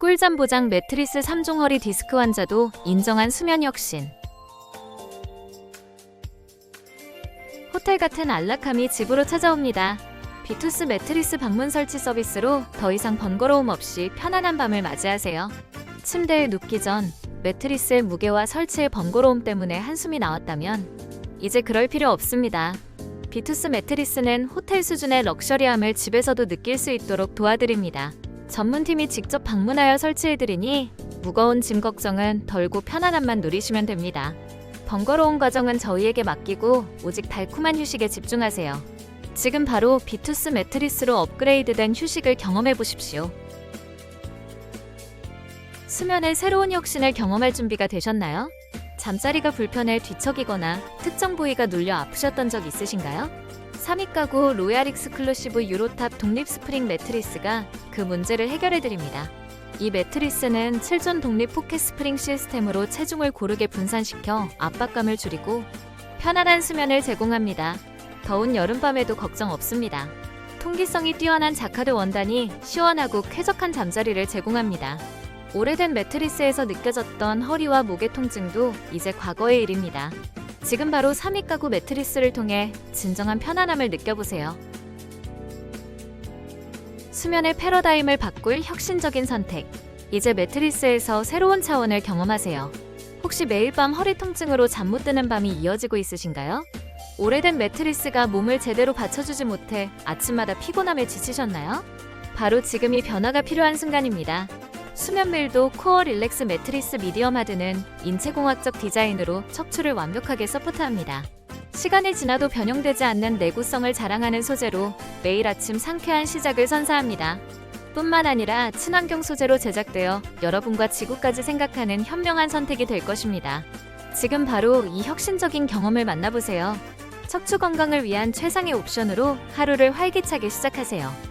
꿀잠 보장 매트리스 3종 허리 디스크 환자도 인정한 수면 혁신. 호텔 같은 안락함이 집으로 찾아옵니다. 비투스 매트리스 방문 설치 서비스로 더 이상 번거로움 없이 편안한 밤을 맞이하세요. 침대에 눕기 전 매트리스의 무게와 설치의 번거로움 때문에 한숨이 나왔다면 이제 그럴 필요 없습니다. 비투스 매트리스는 호텔 수준의 럭셔리함을 집에서도 느낄 수 있도록 도와드립니다. 전문팀이 직접 방문하여 설치해드리니 무거운 짐 걱정은 덜고 편안함만 누리시면 됩니다. 번거로운 과정은 저희에게 맡기고 오직 달콤한 휴식에 집중하세요. 지금 바로 비투스 매트리스로 업그레이드된 휴식을 경험해 보십시오. 수면의 새로운 혁신을 경험할 준비가 되셨나요? 잠자리가 불편해 뒤척이거나 특정 부위가 눌려 아프셨던 적 있으신가요? 3위 가구 로얄 익스클루시브 유로탑 독립 스프링 매트리스가 그 문제를 해결해 드립니다. 이 매트리스는 7존 독립 포켓 스프링 시스템으로 체중을 고르게 분산시켜 압박감을 줄이고 편안한 수면을 제공합니다. 더운 여름밤에도 걱정 없습니다. 통기성이 뛰어난 자카드 원단이 시원하고 쾌적한 잠자리를 제공합니다. 오래된 매트리스에서 느껴졌던 허리와 목의 통증도 이제 과거의 일입니다. 지금 바로 3위 가구 매트리스를 통해 진정한 편안함을 느껴보세요. 수면의 패러다임을 바꿀 혁신적인 선택. 이제 매트리스에서 새로운 차원을 경험하세요. 혹시 매일 밤 허리 통증으로 잠 못 드는 밤이 이어지고 있으신가요? 오래된 매트리스가 몸을 제대로 받쳐주지 못해 아침마다 피곤함에 지치셨나요? 바로 지금 이 변화가 필요한 순간입니다. 수면밀도 코어 릴렉스 매트리스 미디엄 하드는 인체공학적 디자인으로 척추를 완벽하게 서포트합니다. 시간이 지나도 변형되지 않는 내구성을 자랑하는 소재로 매일 아침 상쾌한 시작을 선사합니다. 뿐만 아니라 친환경 소재로 제작되어 여러분과 지구까지 생각하는 현명한 선택이 될 것입니다. 지금 바로 이 혁신적인 경험을 만나보세요. 척추 건강을 위한 최상의 옵션으로 하루를 활기차게 시작하세요.